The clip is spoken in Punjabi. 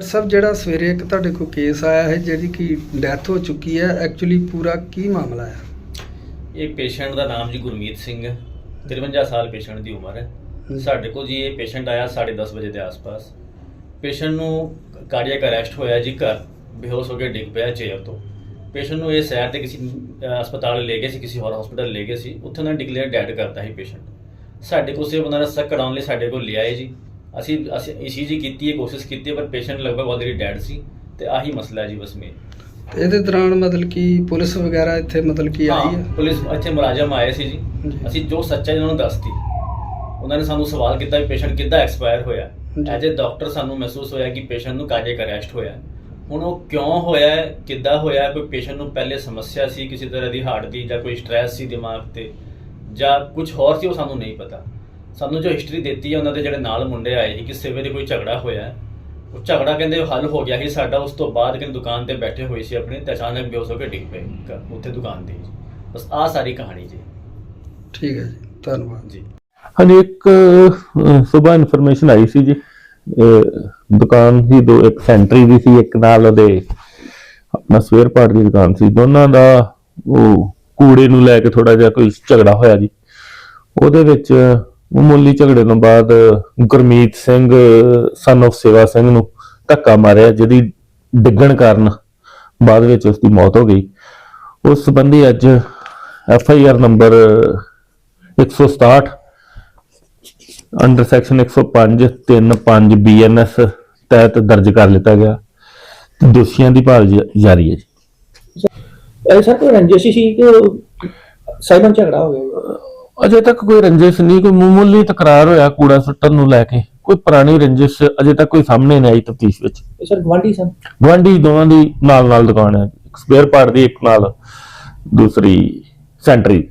ਸਾਹਿਬ ਜਿਹੜਾ ਸਵੇਰੇ ਇੱਕ ਤੁਹਾਡੇ ਕੋਲ ਕੇਸ ਆਇਆ ਹੈ ਜਿਹੜੀ ਕਿ ਡੈਥ ਹੋ ਚੁੱਕੀ ਹੈ ਐਕਚੁਅਲੀ ਪੂਰਾ ਕੀ ਮਾਮਲਾ ਹੈ? ਇਹ ਪੇਸ਼ੈਂਟ ਦਾ ਨਾਮ ਜੀ ਗੁਰਮੀਤ ਸਿੰਘ ਹੈ। 53 ਸਾਲ ਪੇਸ਼ੈਂਟ ਦੀ ਉਮਰ ਹੈ। ਸਾਡੇ ਕੋਲ ਜੀ ਇਹ ਪੇਸ਼ੈਂਟ ਆਇਆ 10:30 ਵਜੇ ਦੇ ਆਸ-ਪਾਸ। ਪੇਸ਼ੈਂਟ ਨੂੰ ਕਾਰਡੀਅਕ ਅਰੈਸਟ ਹੋਇਆ ਜੀ ਘਰ। ਬੇਹੋਸ਼ ਹੋ ਕੇ ਡਿੱਗ ਪਿਆ ਚੇਅਰ ਤੋਂ। ਪੇਸ਼ੈਂਟ ਨੂੰ ਇਹ ਸੈਰ ਤੇ ਕਿਸੇ ਹਸਪਤਾਲ ਲੈ ਗਏ ਸੀ ਕਿਸੇ ਹੋਰ ਹਸਪਤਾਲ ਲੈ ਗਏ ਸੀ। ਉੱਥੇ ਉਹਨਾਂ ਨੇ ਡਿਕਲੇਅਰ ਡੈਡ ਕਰਤਾ ਸੀ ਪੇਸ਼ੈਂਟ ਸਾਡੇ ਕੋਲ ਸਿਰਫ ਉਹਨਾਂ ਦਾ ਸੱਕ ਕਰਾਉਣ ਲਈ ਸਾਡੇ ਕੋਲ ਲਿਆਏ ਜੀ। ਅਸੀਂ ਅਸੀਂ ਈਸੀਜੀ ਕੀਤੀ ਹੈ ਕੋਸ਼ਿਸ਼ ਕੀਤੀ ਹੈ ਪਰ ਪੇਸ਼ੈਂਟ ਲਗਭਗ ਆਲਰੇਡੀ ਡੈਡ ਸੀ ਤੇ ਆਹੀ ਮਸਲਾ ਹੈ ਜੀ ਬਸ ਮੇਨ ਤੇ ਇਹਦੇ ਦੌਰਾਨ ਮਤਲਬ ਕਿ ਪੁਲਿਸ ਵਗੈਰਾ ਇੱਥੇ ਮਤਲਬ ਕਿ ਆਈ ਹਾਂ, ਪੁਲਿਸ ਇੱਥੇ ਮੁਲਾਜ਼ਮ ਆਏ ਸੀ ਜੀ। ਅਸੀਂ ਜੋ ਸੱਚਾਈ ਉਹਨਾਂ ਨੂੰ ਦੱਸਤੀ। ਉਹਨਾਂ ਨੇ ਸਾਨੂੰ ਸਵਾਲ ਕੀਤਾ ਕਿ ਪੇਸ਼ੈਂਟ ਕਿੱਦਾਂ ਐਕਸਪਾਇਰ ਹੋਇਆ। ਐਜ਼ ਅ ਡਾਕਟਰ ਸਾਨੂੰ ਮਹਿਸੂਸ ਹੋਇਆ ਕਿ ਪੇਸ਼ੈਂਟ ਨੂੰ ਕਾਰਡੀਅਕ ਅਰੈਸਟ ਹੋਇਆ। ਹੁਣ ਉਹ ਕਿਉਂ ਹੋਇਆ ਕਿੱਦਾਂ ਹੋਇਆ ਕੋਈ ਪੇਸ਼ੈਂਟ ਨੂੰ ਪਹਿਲੇ ਸਮੱਸਿਆ ਸੀ ਕਿਸੇ ਤਰ੍ਹਾਂ ਦੀ ਹਾਰਟ ਦੀ ਜਾਂ ਕੋਈ ਸਟ੍ਰੈਸ ਸੀ ਦਿਮਾਗ ਤੇ ਜਾਂ ਕੁਝ ਹੋਰ ਸੀ ਉਹ ਸਾਨੂੰ ਨਹੀਂ ਪਤਾ। ਸਾਨੂੰ ਜੋ ਹਿਸਟਰੀ ਦਿੱਤੀ ਹੈ ਉਹਨਾਂ ਦੇ ਜਿਹੜੇ ਨਾਲ ਮੁੰਡੇ ਆਏ ਸੀ ਕਿ ਸਵੇਰੇ ਕੋਈ ਝਗੜਾ ਹੋਇਆ ਹੈ। ਉਹ ਝਗੜਾ ਕਹਿੰਦੇ ਹੱਲ ਹੋ ਗਿਆ ਸੀ ਸਾਡਾ ਉਸ ਤੋਂ ਬਾਅਦ ਕਿ ਦੁਕਾਨ ਤੇ ਬੈਠੇ ਹੋਏ ਸੀ ਆਪਣੀ ਤੇ ਅਚਾਨਕ ਬੇਹੋਸ਼ ਹੋ ਕੇ ਡਿੱਗ ਪਏ ਉੱਥੇ ਦੁਕਾਨ ਤੇ ਹੀ। ਬਸ ਆਹ ਸਾਰੀ ਕਹਾਣੀ ਜੀ। ਠੀਕ ਹੈ ਜੀ ਧੰਨਵਾਦ। ਜੀ। ਹਾਂਜੀ ਇੱਕ ਸਵੇਰ ਇਨਫੋਰਮੇਸ਼ਨ ਆਈ ਸੀ ਜੀ। ਅਹ, ਦੁਕਾਨ ਸੀ ਦੋ ਇੱਕ ਸੈਂਟਰੀ ਦੀ ਸੀ ਇੱਕ ਨਾਲ ਉਹਦੇ ਆਪਣਾ ਸਵੇਅਰ ਪਾਰਟ ਦੀ ਦੁਕਾਨ ਸੀ। ਦੋਨਾਂ ਦਾ ਉਹ ਕੂੜੇ ਨੂੰ ਲੈ ਕੇ ਥੋੜਾ ਜਿਹਾ ਕੋਈ ਝਗੜਾ ਹੋਇਆ ਜੀ। ਉਹਦੇ ਵਿੱਚ ਮਾਮੂਲੀ ਝਗੜੇ ਤੋਂ ਬਾਅਦ ਗੁਰਮੀਤ ਸਿੰਘ ਸਨ of ਸੇਵਾ ਸਿੰਘ ਨੂੰ ਧੱਕਾ ਮਾਰਿਆ, ਜਿਹਦੀ ਡਿੱਗਣ ਕਾਰਨ ਬਾਅਦ ਵਿੱਚ ਉਸ ਦੀ ਮੌਤ ਹੋ ਗਈ। ਉਸ ਸੰਬੰਧੀ ਅੱਜ F I R number 167 under section 105 35 BNS ਤਹਿਤ ਦਰਜ ਕਰ ਲਿੱਤਾ ਗਿਆ। ਦੋਸ਼ੀਆਂ ਦੀ ਭਾਲ ਜਾਰੀ ਹੈ ਜੀ। ਸਰ ਕੋਈ ਰੰਜਿਸ਼ ਸੀ ਕਿ ਸਾਈਬਨ ਝਗੜਾ ਹੋ ਗਿਆ? ਅਜੇ ਤੱਕ ਕੋਈ ਰੰਜਿਸ਼ ਨਹੀਂ ਕੋਈ ਮਾਮੂਲੀ ਤਕਰਾਰ ਹੋਇਆ ਕੂੜਾ ਸੁੱਟਣ ਨੂੰ ਲੈ ਕੇ? ਕੋਈ ਪੁਰਾਣੀ ਰੰਜਿਸ਼ ਅਜੇ ਤੱਕ ਕੋਈ ਸਾਹਮਣੇ ਨਹੀਂ ਆਈ ਤਫਤੀਸ਼ ਵਿੱਚ? ਇਹ ਸਰ ਗਵਾਂਢੀ ਸਨ। ਗੁਆਂਢੀ ਦੋਵਾਂ ਦੀ ਨਾਲ ਨਾਲ ਦੁਕਾਨ ਹੈ। ਇੱਕ ਸਪੇਅਰ ਪਾਰਟ ਦੀ ਇੱਕ ਨਾਲ ਦੂਸਰੀ ਸੈਂਟਰੀ।